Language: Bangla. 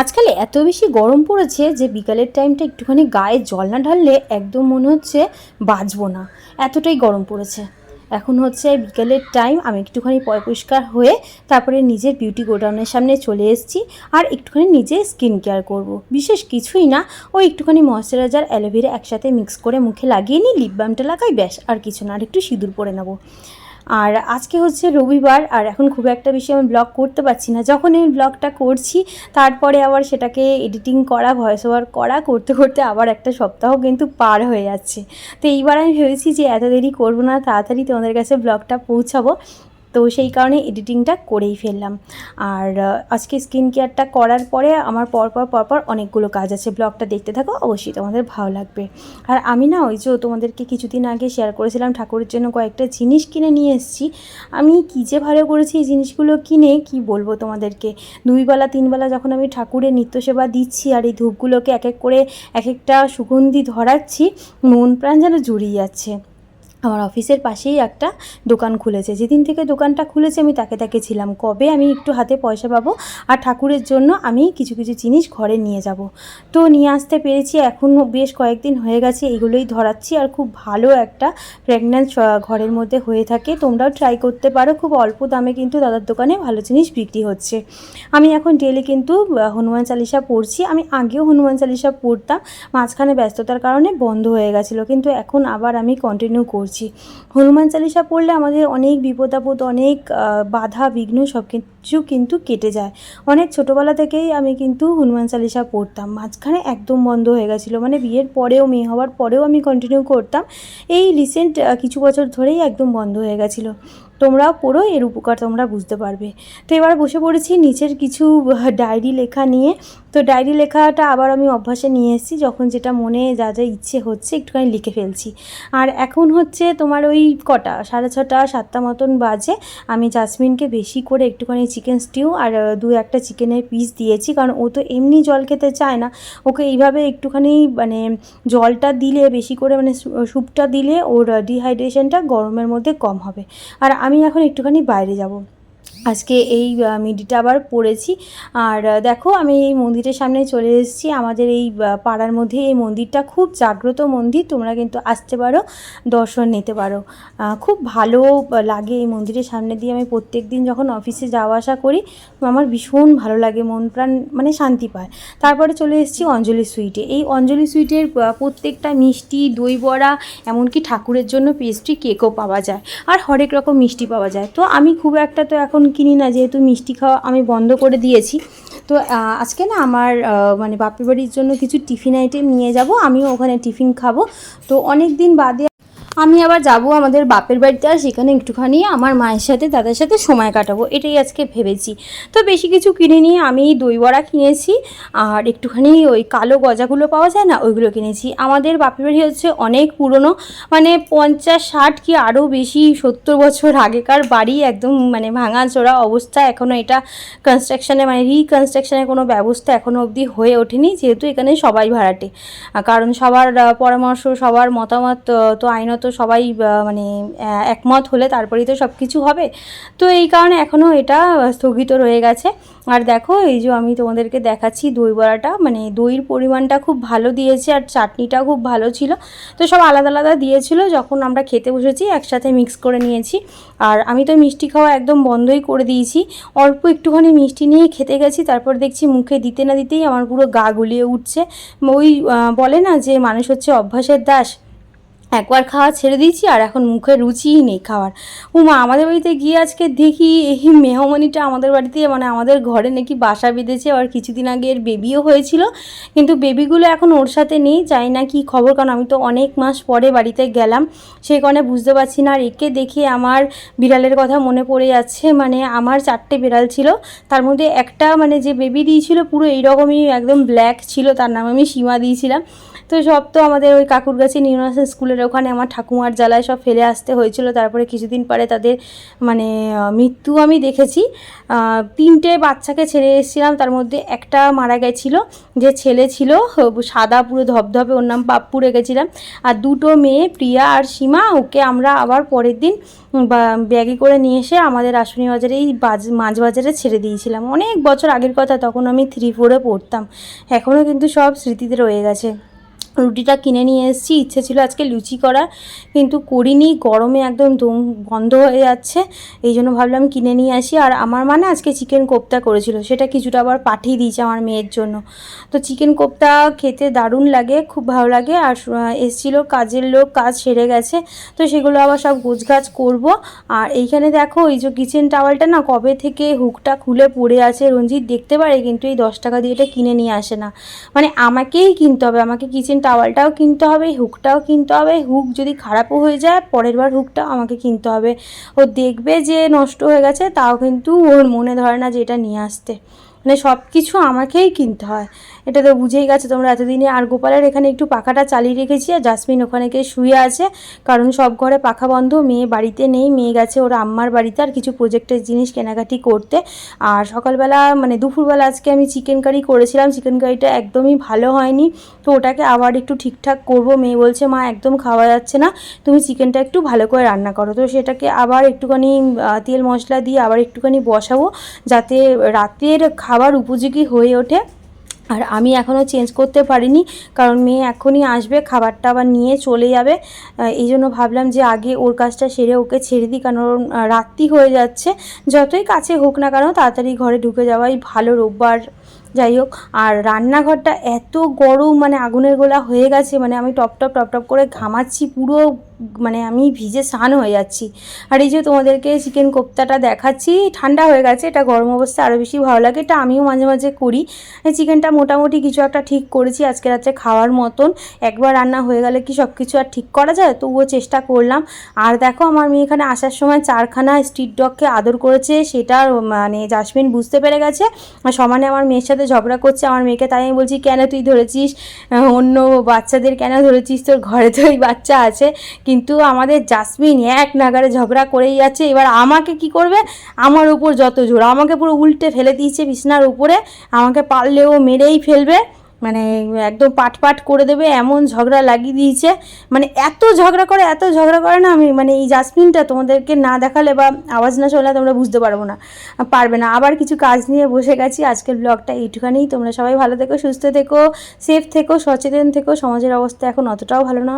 আজকাল এত বেশি গরম পড়েছে যে বিকালের টাইমটা একটুখানি গায়ে জল না ঢাললে একদম মনে হচ্ছে বাঁচবো না। এতটাই গরম পড়েছে। এখন হচ্ছে বিকেলের টাইম আমি একটুখানি পয় পরিষ্কার হয়ে তারপরে নিজের বিউটি গোডাউনের সামনে চলে এসেছি আর একটুখানি নিজে স্কিন কেয়ার করব। বিশেষ কিছুই না, ওই একটুখানি ময়শ্চারাইজার অ্যালোভেরা একসাথে মিক্স করে মুখে লাগিয়ে নিই লিপ বামটা লাগাই, ব্যাস, আর কিছু না, আর একটু সিঁদুর পরে নেব। আর আজকে হচ্ছে রবিবার, আর এখন খুব একটা বেশি আমি ব্লগ করতে পারছি না। যখন আমি ব্লগটা করছি, তারপরে আবার সেটাকে এডিটিং করা ভয়েস ওভার করা, করতে করতে আবার একটা সপ্তাহ কিন্তু পার হয়ে যাচ্ছে। তো এইবার আমি ভেবেছি যে এত দেরি করব না, তাড়াতাড়ি তোমাদের কাছে ব্লগটা পৌঁছাবো। তো সেই কারণে এডিটিংটা করেই ফেললাম। আর আজকে স্কিন কেয়ারটা করার পরে আমার পরপর পরপর অনেকগুলো কাজ আছে। ব্লগটা দেখতে থাকো, অবশ্যই তোমাদের ভালো লাগবে। আর আমি না ওই যে তোমাদেরকে কিছুদিন আগে শেয়ার করেছিলাম, ঠাকুরের জন্য কয়েকটা জিনিস কিনে নিয়ে এসেছি। আমি কী যে ভালো করেছি এই জিনিসগুলো কিনে, কি বলব তোমাদেরকে? দুইবেলা, তিনবেলা যখন আমি ঠাকুরের নিত্য সেবা দিচ্ছি আর এই ধূপগুলোকে এক এক করে এক একটা সুগন্ধি ধরাচ্ছি, মন প্রাণ যেন জুড়িয়ে যাচ্ছে। আমার অফিসের পাশেই একটা দোকান খুলেছে। যেদিন থেকে দোকানটা খুলেছে, আমি তাকে তাকে ছিলাম। কবে আমি একটু হাতে পয়সা পাবো আর ঠাকুরের জন্য আমি কিছু কিছু জিনিস ঘরে নিয়ে যাব। তো নিয়ে আসতে পেরেছি। এখন বেশ কয়েকদিন হয়ে গেছে, এগুলোই ধরাচ্ছি। আর খুব ভালো একটা প্রেগন্যান্স ঘরের মধ্যে হয়ে থাকে। তোমরাও ট্রাই করতে পারো। খুব অল্প দামে কিন্তু দাদার দোকানে ভালো জিনিস বিক্রি হচ্ছে। আমি এখন ডেলি কিন্তু হনুমান চালিসা পড়ছি। আমি আগেও হনুমান চালিসা পড়তাম। মাঝখানে ব্যস্ততার কারণে বন্ধ হয়ে গেছিল। কিন্তু এখন আবার আমি কন্টিনিউ করছি। হনুমান চালিসা পড়লে আমাদের অনেক বিপদ আপদ অনেক বাধা, বিঘ্ন সব কিছু কিন্তু কেটে যায়। অনেক ছোটোবেলা থেকেই আমি কিন্তু হনুমান চালিসা পড়তাম। মাঝখানে একদম বন্ধ হয়ে গেছিল। মানে বিয়ের পরেও, মেয়ে হওয়ার পরেও আমি কন্টিনিউ করতাম। এই রিসেন্ট কিছু বছর ধরেই একদম বন্ধ হয়ে গেছিল। তোমরাও পড়ো, এর উপকার তোমরা বুঝতে পারবে। তো এবার বসে পড়েছি নিচের কিছু ডায়েরি লেখা নিয়ে। তো ডায়েরি লেখাটা আবার আমি অভ্যাসে নিয়ে এসেছি, যখন যেটা মনে যা যা ইচ্ছে হচ্ছে একটুখানি লিখে ফেলছি। আর এখন হচ্ছে তোমার ওই কটা, সাড়ে ছটা, সাতটা মতন বাজে, আমি জাসমিনকে বেশি করে একটুখানি চিকেন স্টিউ আর দু একটা চিকেনের পিস দিয়েছি, কারণ ও তো এমনি জল খেতে চায় না। ওকে এইভাবে একটুখানি মানে জলটা দিলে, বেশি করে মানে স্যুপটা দিলে ওর ডিহাইড্রেশনটা গরমের মধ্যে কম হবে। আর আমি এখন একটুখানি বাইরে যাব। আজকে এই মিডিটা আবার পড়েছি। আর দেখো, আমি এই মন্দিরের সামনে চলে এসেছি। আমাদের এই পাড়ার মধ্যে এই মন্দিরটা খুব জাগ্রত মন্দির। তোমরা কিন্তু আসতে পারো, দর্শন নিতে পারো। খুব ভালো লাগে এই মন্দিরের সামনে দিয়ে। আমি প্রত্যেক দিন যখন অফিসে যাওয়া আসা করি, আমার ভীষণ ভালো লাগে, মন প্রাণ মানে শান্তি পায়। তারপরে চলে এসেছি অঞ্জলি সুইটে। এই অঞ্জলি সুইটের প্রত্যেকটা মিষ্টি দই বড়া এমনকি ঠাকুরের জন্য পেস্ট্রি কেকও পাওয়া যায়। আর হরেক রকম মিষ্টি পাওয়া যায়। তো আমি খুব একটা তো এখন কিনি না, যেহেতু মিষ্টি খাওয়া আমি বন্ধ করে দিয়েছি। তো আজকে না আমার মানে বাপের বাড়ির জন্য কিছু টিফিন আইটেম নিয়ে যাব, আমিও ওখানে টিফিন খাব। তো অনেক দিন বাদে আমি আবার যাব আমাদের বাপের বাড়িতে আর সেখানে একটুখানি আমার মায়ের সাথে, দাদার সাথে সময় কাটাবো, এটাই আজকে ভেবেছি। তো বেশি কিছু কিনে নিয়ে আমি দই বড়া কিনেছি, আর একটুখানি ওই কালো গজাগুলো পাওয়া যায় না, ওইগুলো কিনেছি। আমাদের বাপের বাড়ি হচ্ছে অনেক পুরনো মানে পঞ্চাশ, ষাট কি আরও বেশি সত্তর বছর আগেকার বাড়ি, একদম মানে ভাঙাচোরা অবস্থা। এখনও এটা কনস্ট্রাকশানে মানে রিকনস্ট্রাকশানের কোনো ব্যবস্থা এখনও অবধি হয়ে ওঠেনি, যেহেতু এখানে সবাই ভাড়াটে। কারণ সবার পরামর্শ, সবার মতামত তো আইনত সবাই মানে একমত হলে তারপরেই তো সব কিছু হবে। তো এই কারণে এখনও এটা স্থগিত রয়ে গেছে। আর দেখো, এই যে আমি তোমাদেরকে দেখাচ্ছি দই বড়াটা মানে দইয়ের পরিমাণটা খুব ভালো দিয়েছে আর চাটনিটাও খুব ভালো ছিল। তো সব আলাদা আলাদা দিয়েছিল, যখন আমরা খেতে বসেছি একসাথে মিক্স করে নিয়েছি। আর আমি তো মিষ্টি খাওয়া একদম বন্ধই করে দিয়েছি। অল্প একটুখানি মিষ্টি নিয়ে খেতে গেছি, তারপর দেখছি মুখে দিতে না দিতেই আমার পুরো গা গুলিয়ে উঠছে। ওই বলে না যে মানুষ হচ্ছে অভ্যাসের দাস। একবার খাওয়া ছেড়ে দিয়েছি আর এখন মুখে রুচিই নেই খাওয়ার। উমা, আমাদের বাড়িতে গিয়ে আজকে দেখি এই মেহমানিটা আমাদের বাড়িতে মানে আমাদের ঘরে নাকি বাসা বেঁধেছে আর কিছুদিন আগে এর বেবিও হয়েছিল। কিন্তু বেবিগুলো এখন ওর সাথে নেই জানি না কি খবর, কারণ আমি তো অনেক মাস পরে বাড়িতে গেলাম। সেই কারণে বুঝতে পারছি না, আর একে দেখে আমার বিড়ালের কথা মনে পড়ে যাচ্ছে মানে আমার চারটে বিড়াল ছিল। তার মধ্যে একটা মানে যে বেবি দিয়েছিল, পুরো এইরকমই একদম ব্ল্যাক ছিল, তার নাম আমি সীমা দিয়েছিলাম। তো সব তো আমাদের ওই কাকুরগাছি নিউনার্সের স্কুলের ওখানে আমার ঠাকুমার জ্বালায় সব ফেলে আসতে হয়েছিল। তারপরে কিছুদিন পরে তাদের মানে মৃত্যু আমি দেখেছি। তিনটে বাচ্চাকে ছেড়ে এসেছিলাম। তার মধ্যে একটা মারা গেছিল। যে ছেলে ছিল সাদা, পুরো ধবধবে ওর নাম পাপ্পু রেখেছিলাম। আর দুটো মেয়ে, প্রিয়া আর সীমা, ওকে আমরা আবার পরের দিন ব্যাগে করে নিয়ে এসে আমাদের আশুনি বাজারেই বাজ মাছ বাজারে ছেড়ে দিয়েছিলাম। অনেক বছর আগের কথা, তখন আমি থ্রি ফোরে পড়তাম। এখনও কিন্তু সব স্মৃতিতে রয়ে গেছে। রুটিটা কিনে নিয়ে এসেছি। ইচ্ছে ছিল আজকে লুচি করার কিন্তু করিনি, গরমে একদম দম বন্ধ হয়ে যাচ্ছে, এই জন্য ভাবলাম কিনে নিয়ে আসি। আর আমার মানে আজকে চিকেন কোপ্তা করেছিল, সেটা কিছুটা আবার পাঠিয়ে দিয়েছে আমার মেয়ের জন্য। তো চিকেন কোপ্তা খেতে দারুণ লাগে, খুব ভালো লাগে। আর এসেছিল কাজের লোক, কাজ সেরে গেছে, তো সেগুলো আবার সব গোছগাছ করব। আর এইখানে দেখো, এই যে কিচেন টাওয়ালটা না কবে থেকে হুকটা খুলে পড়ে আছে রঞ্জিত দেখতে পারে, কিন্তু এই দশ টাকা দিয়ে এটা কিনে নিয়ে আসে না। মানে আমাকেই কিনতে হবে, আমাকে কিচেন টাওয়ালটাও কিনতে হবে হুকটাও কিনতে হবে হুক যদি খারাপও হয়ে যায়, পরের বার হুকটাও আমাকে কিনতে হবে। ও দেখবে যে নষ্ট হয়ে গেছে, তাও কিন্তু ওর মনে ধরে না যে এটা নিয়ে আসতে। মানে সব কিছু আমাকেই কিনতে হয়। এটা তো বুঝেই গেছে তোমরা এতদিনে। আর গোপালের এখানে একটু পাখাটা চালিয়ে রেখেছি আর জাসমিন ওখানে গিয়ে শুয়ে আছে। কারণ সব ঘরে পাখা বন্ধ, মেয়ে বাড়িতে নেই, মেয়ে গেছে ওর আম্মার বাড়িতে আর কিছু প্রোজেক্টের জিনিস কেনাকাটি করতে। আর সকালবেলা মানে দুপুরবেলা আজকে আমি চিকেন কারি করেছিলাম। চিকেন কারিটা একদমই ভালো হয়নি। তো ওটাকে আবার একটু ঠিকঠাক করব। মেয়ে বলছে, মা, একদম খাওয়া যাচ্ছে না। তুমি চিকেনটা একটু ভালো করে রান্না করো। তো সেটাকে আবার একটুখানি তেল মশলা দিয়ে আবার একটুখানি বসাবো। যাতে রাতের খাবার উপযোগী হয়ে ওঠে। আর আমি এখনও চেঞ্জ করতে পারিনি, কারণ মেয়ে এখনই আসবে, খাবারটা আবার নিয়ে চলে যাবে। এই জন্য ভাবলাম যে আগে ওর কাজটা সেরে ওকে ছেড়ে দিই, কারণ রাত্রি হয়ে যাচ্ছে। যতই কাছে হোক না কেন তাড়াতাড়ি ঘরে ঢুকে যাওয়াই ভালো রোববার যাই হোক, আর রান্নাঘরটা এত গরম মানে আগুনের গোলা হয়ে গেছে মানে আমি টপ টপ টপ টপ করে ঘামাচ্ছি, পুরো মানে আমি ভিজে স্নান হয়ে যাচ্ছি। আর এই যে তোমাদেরকে চিকেন কোপ্তাটা দেখাচ্ছি, ঠান্ডা হয়ে গেছে, এটা গরম অবস্থায় আরও বেশি ভালো লাগে, এটা আমিও মাঝে মাঝে করি। চিকেনটা মোটামুটি কিছু একটা ঠিক করেছি, আজকে রাত্রে খাওয়ার মতন। একবার রান্না হয়ে গেলে কি সব কিছু আর ঠিক করা যায়? তবুও চেষ্টা করলাম। আর দেখো, আমার মেয়ে এখানে আসার সময় চারখানা স্ট্রিট ডগকে আদর করেছে, সেটা মানে জাসমিন বুঝতে পেরে গেছে। সমানে আমার মেয়ের সাথে ঝগড়া করছে আমার মেয়েকে, তাই আমি বলছি, কেন তুই ধরেছিস? অন্য বাচ্চাদের কেন ধরেছিস? তোর ঘরে তো ওই বাচ্চা আছে। কিন্তু আমাদের জাসমিন এক নাগারে ঝগড়া করেই আছে এবার আমাকে কি করবে? আমার উপর যত জোর, আমাকে পুরো উল্টে ফেলে দিয়েছে বিছনার উপরে। আমাকে পারলেও মেরেই ফেলবে। মানে একদম পাট পাট করে দেবে, এমন ঝগড়া লাগিয়ে দিয়েছে। মানে এত ঝগড়া করে, এত ঝগড়া করে না আমি মানে এই জাসমিনটা তোমাদেরকে না দেখালে বা আওয়াজ না শুনলে তোমরা বুঝতে পারব না, পারবে না। আবার কিছু কাজ নিয়ে বসে গেছি, আজকের ব্লগটা এইটুখানেই। তোমরা সবাই ভালো থেকো, সুস্থ থেকো সেফ থেকো, সচেতন থেকো। সমাজের অবস্থা এখন অতটাও ভালো না।